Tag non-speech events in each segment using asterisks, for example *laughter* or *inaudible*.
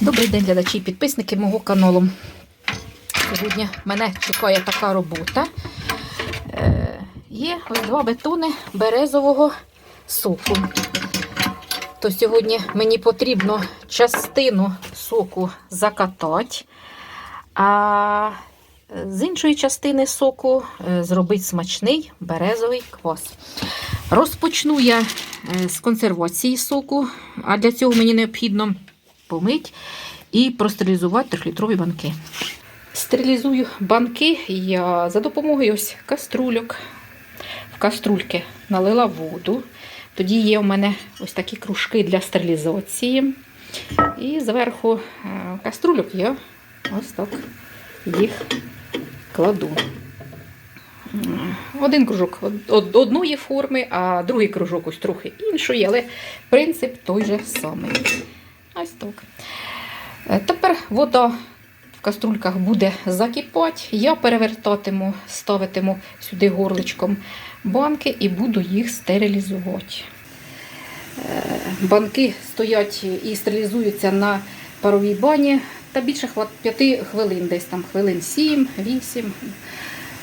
Добрий день, глядачі і підписники мого каналу. Сьогодні мене чекає така робота. Е, є ось два бетони березового соку. То сьогодні мені потрібно частину соку закатати, а з іншої частини соку е, зробити смачний березовий квас. Розпочну я е, з консервації соку, а для цього мені необхідно помить і простерилізувати 3-літрові банки. Стерилізую банки я за допомогою ось каструльок. В каструльки налила воду. Тоді є у мене ось такі кружки для стерилізації. І зверху е, каструльок я ось так їх кладу. Один кружок од- одної форми, а другий кружок ось трохи іншої, але принцип той же самий. Ось так. Е, Тепер вода в каструльках буде закипати. Я перевертатиму, ставитиму сюди горличком банки і буду їх стерилізувати. Е, Банки стоять і стерилізуються на паровій бані. Та більше 5 хвилин, десь там хвилин 7-8.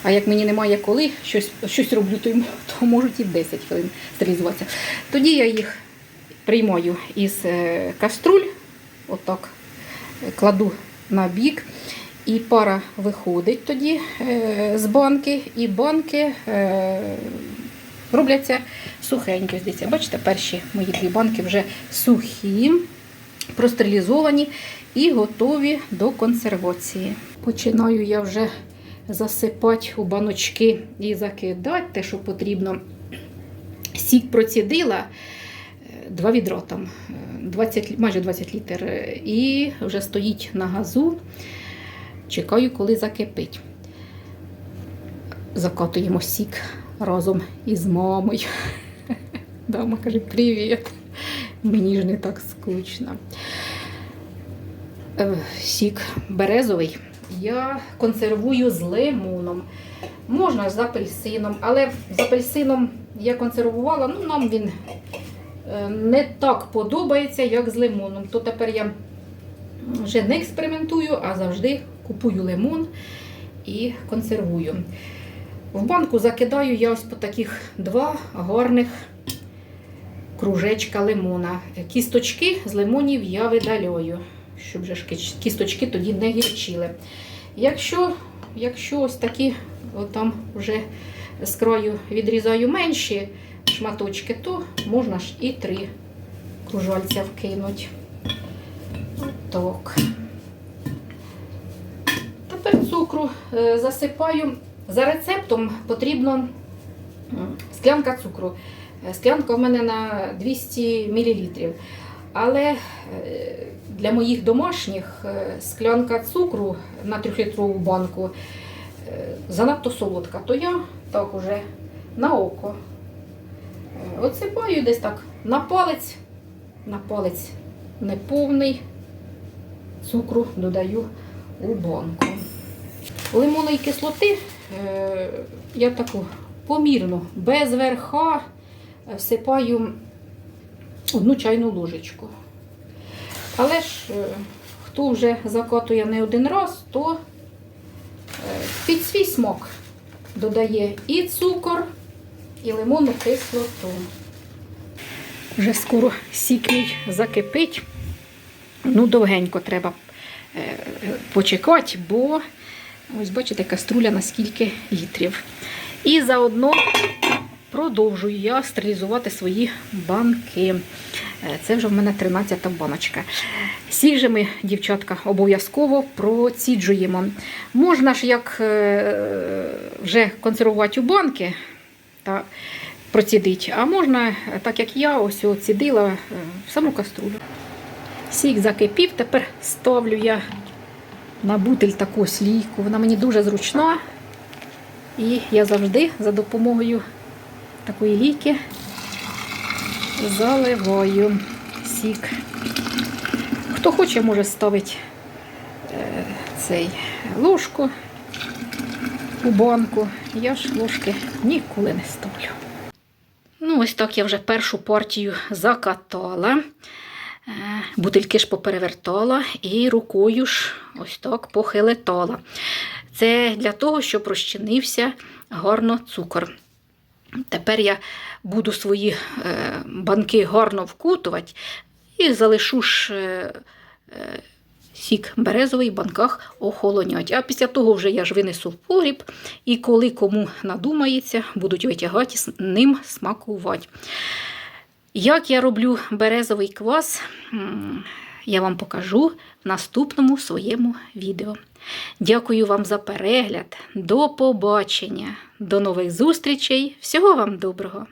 А як мені немає коли щось, щось роблю, то можуть і 10 хвилин стерилізуватися. Тоді я їх приймаю із е, каструль, отак е, кладу на бік, і пара виходить тоді е, з банки, і банки робляться сухенькі. Дивіться, бачите, перші мої дві банки вже сухі, простерилізовані і готові до консервації. Починаю я вже засипати у баночки і закидати те, що потрібно. Сік процідила. Два відра там, е, 20, майже 20 літр. е, І вже стоїть на газу. Чекаю, коли закипить. Закатуємо сік разом із мамою. *laughs* Дама каже, привіт. Мені ж не так скучно. Е, Сік березовий я консервую з лимоном. Можна з апельсином, але з апельсином я консервувала, ну нам він не так подобається, як з лимоном. То тепер я вже не експериментую, а завжди купую лимон і консервую. В банку закидаю я ось по таких два гарних кружечка лимона. Кісточки з лимонів я видаляю, щоб же кісточки тоді не гірчили. Якщо, якщо ось такі от там вже з краю відрізаю менші шматочки, то можна ж і три кружальця вкинути. Отак. Тепер цукру е, засипаю. За рецептом потрібно склянка цукру. Е, Склянка в мене на 200 мл. Але е, для моїх домашніх склянка цукру на 3-літрову банку занадто солодка, то я так уже на око отсипаю десь так на палець, на палець неповний цукру додаю у банку. Лимонної кислоти е, я таку помірно, без верха всипаю одну чайну ложечку. Але ж е, хто вже закатує не один раз, то е, під свій смак додає і цукор, і лимонну кислоту. Вже скоро сік мій закипить. Ну, довгенько треба е, почекати, бо ось бачите, каструля на скільки літрів. І заодно продовжую я стерилізувати свої банки. Е, Це вже в мене 13 баночка. Сік же ми, дівчатка, обов'язково проціджуємо. Можна ж як е, вже консервувати у банки та процідити, а можна, е, так як я, ось оцідила е, в саму каструлю. Сік закипів, тепер ставлю я на бутиль таку слійку. Вона мені дуже зручна. І я завжди за допомогою такої лійки заливаю сік. Хто хоче, може ставити е, цей ложку у банку. Я ж ложки ніколи не ставлю. Ну, ось так я вже першу партію закатала. Е, Бутильки ж поперевертала і рукою ж ось так похилетала. Це для того, щоб розчинився гарно цукор. Тепер я буду свої е, банки гарно вкутувати і залишу ж е, сік березовий банках охолонять. А після того вже я ж винесу в погріб, і коли кому надумається, будуть витягати ним смакувати. Як я роблю березовий квас, я вам покажу в наступному своєму відео. Дякую вам за перегляд. До побачення. До нових зустрічей. Всього вам доброго!